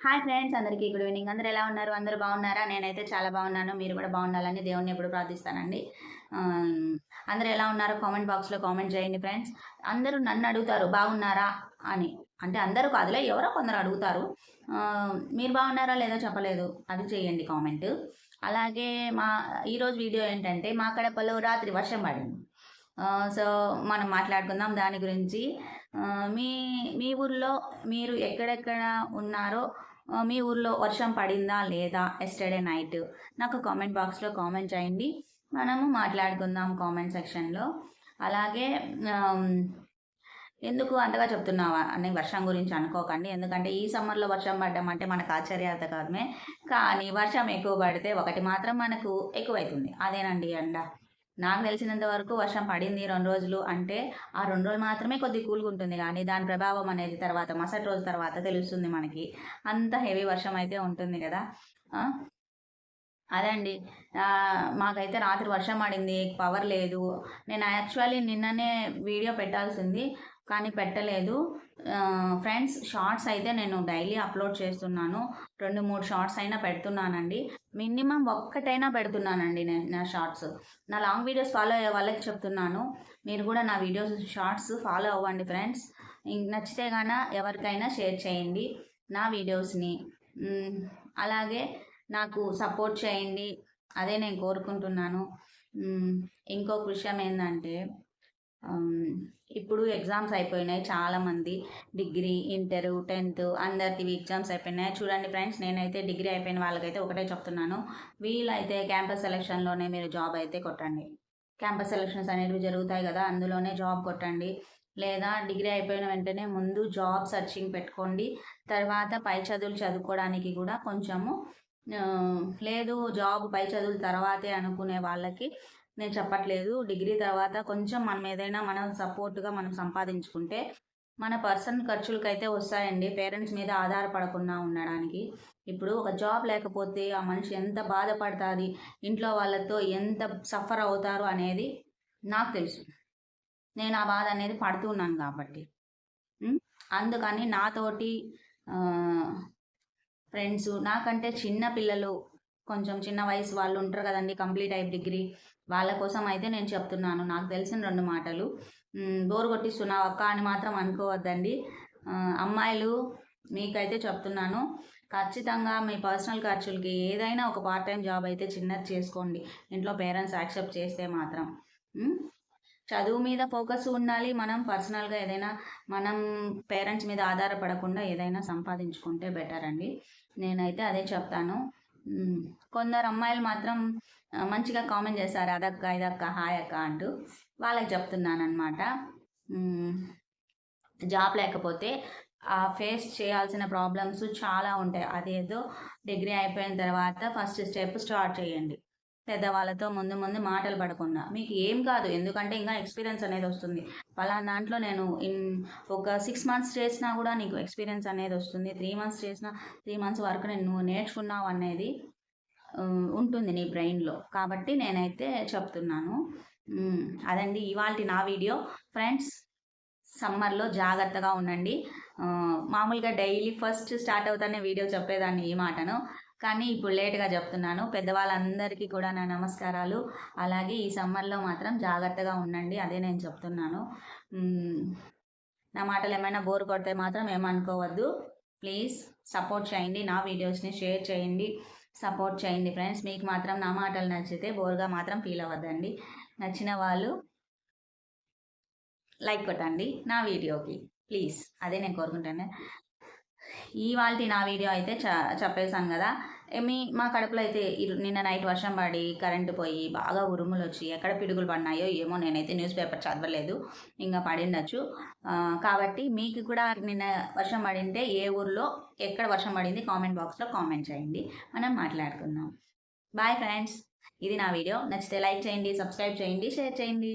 Hi friends అందరికీ good evening. అందరూ ఎలా ఉన్నారు? అందరూ బాగున్నారా? నేనైతే చాలా బాగున్నాను. మీరు కూడా బాగుండాలని దేవుణ్ణి ఎప్పుడు ప్రార్థిస్తానండి. అందరూ ఎలా ఉన్నారో కామెంట్ బాక్స్లో కామెంట్ చేయండి ఫ్రెండ్స్. అందరూ నన్ను అడుగుతారు బాగున్నారా? అని. అంటే అందరూ కాదులే ఎవరో కొందరు అడుగుతారు. మీరు బాగున్నారా లేదో చెప్పలేదు. అది చేయండి కామెంట్. అలాగే మా ఈరోజు వీడియో ఏంటంటే మా కడపలో రాత్రి వర్షం పడింది. సో మనం మాట్లాడుకుందాం దాని గురించి. మీ మీ ఊర్లో మీరు ఎక్కడెక్కడ ఉన్నారో మీ ఊర్లో వర్షం పడిందా లేదా ఎస్టర్డే నైట్ నాకు కామెంట్ బాక్స్లో కామెంట్ చేయండి. మనము మాట్లాడుకుందాం కామెంట్ సెక్షన్లో అలాగే ఎందుకు అంతగా చెప్తున్నావా? అని వర్షం గురించి అనుకోకండి. ఎందుకంటే ఈ సమ్మర్లో వర్షం పడడం అంటే మనకు ఆశ్చర్యార్థకమే కానీ వర్షం ఎక్కువ పడితే ఒకటి మాత్రం మనకు ఎక్కువైతుంది. అదేనండి అండ? నాకు తెలిసినంత వరకు వర్షం పడింది రెండు రోజులు అంటే ఆ రెండు రోజులు మాత్రమే కొద్ది కూల్గా ఉంటుంది కానీ దాని ప్రభావం అనేది తర్వాత మసటి రోజు తర్వాత తెలుస్తుంది మనకి. అంత హెవీ వర్షం అయితే ఉంటుంది కదా. అదే అండి. మాకైతే రాత్రి వర్షం పడింది పవర్ లేదు. నేను యాక్చువల్లీ నిన్ననే వీడియో పెట్టాల్సింది. కానీ పెట్టలేదు. ఫ్రెండ్స్ షార్ట్స్ అయితే నేను డైలీ అప్లోడ్ చేస్తున్నాను. రెండు మూడు షార్ట్స్ అయినా పెడుతున్నానండి. మినిమం ఒక్కటైనా పెడుతున్నానండి నేను నా షార్ట్స్. నా లాంగ్ వీడియోస్ ఫాలో అయ్యే వాళ్ళకి చెప్తున్నాను. మీరు కూడా నా వీడియోస్ షార్ట్స్ ఫాలో అవ్వండి ఫ్రెండ్స్. నచ్చితే గాన ఎవరికైనా షేర్ చేయండి నా వీడియోస్ని. అలాగే నాకు సపోర్ట్ చేయండి. అదే నేను కోరుకుంటున్నాను. ఇంకొక విషయం ఏంటంటే ఇప్పుడు ఎగ్జామ్స్ అయిపోయినాయి చాలామంది. డిగ్రీ ఇంటర్ టెన్త్ అందరివి ఎగ్జామ్స్ అయిపోయినాయి. చూడండి ఫ్రెండ్స్ నేనైతే డిగ్రీ అయిపోయిన వాళ్ళకైతే ఒకటే చెప్తున్నాను. వీలైతే క్యాంపస్ సెలక్షన్లోనే మీరు జాబ్ అయితే కొట్టండి. క్యాంపస్ సెలక్షన్స్ అనేవి జరుగుతాయి కదా అందులోనే జాబ్ కొట్టండి. లేదా డిగ్రీ అయిపోయిన వెంటనే ముందు జాబ్ సర్చింగ్ పెట్టుకోండి. తర్వాత పై చదువులు చదువుకోవడానికి కూడా కొంచెము లేదు జాబ్ పై చదువుల తర్వాతే అనుకునే వాళ్ళకి నేను చెప్పట్లేదు. డిగ్రీ తర్వాత కొంచెం మనం ఏదైనా మనం సపోర్ట్గా మనం సంపాదించుకుంటే మన పర్సనల్ ఖర్చులకైతే వస్తాయండి. పేరెంట్స్ మీద ఆధారపడకుండా ఉండడానికి. ఇప్పుడు ఒక జాబ్ లేకపోతే ఆ మనిషి ఎంత బాధపడుతుంది? ఇంట్లో వాళ్ళతో ఎంత సఫర్ అవుతారు అనేది నాకు తెలుసు. నేను ఆ బాధ అనేది పడుతున్నాను కాబట్టి. అందుకని నాతోటి ఫ్రెండ్స్ నాకంటే చిన్న పిల్లలు కొంచెం చిన్న వయసు వాళ్ళు ఉంటారు కదండి కంప్లీట్ అయ్యి డిగ్రీ. వాళ్ళ కోసం అయితే నేను చెప్తున్నాను. నాకు తెలిసిన రెండు మాటలు. బోర్ బోరు కొట్టిస్తున్నావు అక్క అని మాత్రం అనుకోవద్దండి. అమ్మాయిలు మీకైతే చెప్తున్నాను. ఖచ్చితంగా మీ పర్సనల్ ఖర్చులకి ఏదైనా ఒక పార్ట్ టైం జాబ్ అయితే చిన్నది చేసుకోండి. ఇంట్లో పేరెంట్స్ యాక్సెప్ట్ చేస్తే మాత్రం. చదువు మీద ఫోకస్ ఉండాలి. మనం పర్సనల్గా ఏదైనా మనం పేరెంట్స్ మీద ఆధారపడకుండా ఏదైనా సంపాదించుకుంటే బెటర్ అండి. నేనైతే అదే చెప్తాను. కొందరు అమ్మాయిలు మాత్రం మంచిగా కామెంట్ చేశారు అదక్క ఇదక్క హాయ్ అక్క అంటూ. వాళ్ళకి చెప్తున్నాను అనమాట జాబ్ లేకపోతే ఆ ఫేస్ చేయాల్సిన ప్రాబ్లమ్స్ చాలా ఉంటాయి. అదేదో డిగ్రీ అయిపోయిన తర్వాత ఫస్ట్ స్టెప్ స్టార్ట్ చేయండి. పెద్దవాళ్ళతో ముందు ముందు మాటలు పడకుండా. మీకు ఏం కాదు ఎందుకంటే ఇంకా ఎక్స్పీరియన్స్ అనేది వస్తుంది. పలానా దాంట్లో నేను ఇన్ ఒక సిక్స్ మంత్స్ చేసినా కూడా నీకు ఎక్స్పీరియన్స్ అనేది వస్తుంది. త్రీ మంత్స్ చేసినా త్రీ మంత్స్ వరకు నేను నువ్వు నేర్చుకున్నావు అనేది ఉంటుంది నీ బ్రెయిన్లో. కాబట్టి నేనైతే చెప్తున్నాను. అదండి ఇవాళ నా వీడియో. ఫ్రెండ్స్ సమ్మర్లో జాగ్రత్తగా ఉండండి. మామూలుగా డైలీ ఫస్ట్ స్టార్ట్ అవుతానే వీడియో చెప్పేదాన్ని ఈ మాటను. కానీ ఇప్పుడు లేట్గా చెప్తున్నాను. పెద్దవాళ్ళందరికీ కూడా నా నమస్కారాలు. అలాగే ఈ సమ్మర్లో మాత్రం జాగ్రత్తగా ఉండండి. అదే నేను చెప్తున్నాను. నా మాటలు ఏమైనా బోర్ కొడితే మాత్రం ఏమనుకోవద్దు. ప్లీజ్ సపోర్ట్ చేయండి. నా వీడియోస్ని షేర్ చేయండి. సపోర్ట్ చేయండి ఫ్రెండ్స్. మీకు మాత్రం నా మాటలు నచ్చితే బోర్గా మాత్రం ఫీల్ అవ్వద్దండి. నచ్చిన వాళ్ళు లైక్ కొట్టండి నా వీడియోకి. ప్లీజ్. అదే నేను కోరుకుంటాను. ఇవాళ నా వీడియో అయితే చ చెప్పేశాను కదా. మీ మా కడుపులో అయితే నిన్న నైట్ వర్షం పడి కరెంటు పోయి బాగా ఉరుములు వచ్చి ఎక్కడ పిడుగులు పడినాయో ఏమో నేనైతే న్యూస్ పేపర్ చదవలేదు. ఇంకా పడిండొచ్చు. కాబట్టి మీకు కూడా నిన్న వర్షం పడింటే ఏ ఊర్లో ఎక్కడ వర్షం పడింది కామెంట్ బాక్స్లో కామెంట్ చేయండి. మనం మాట్లాడుకుందాం. బాయ్ ఫ్రెండ్స్ ఇది నా వీడియో. నచ్చితే లైక్ చేయండి సబ్స్క్రైబ్ చేయండి షేర్ చేయండి.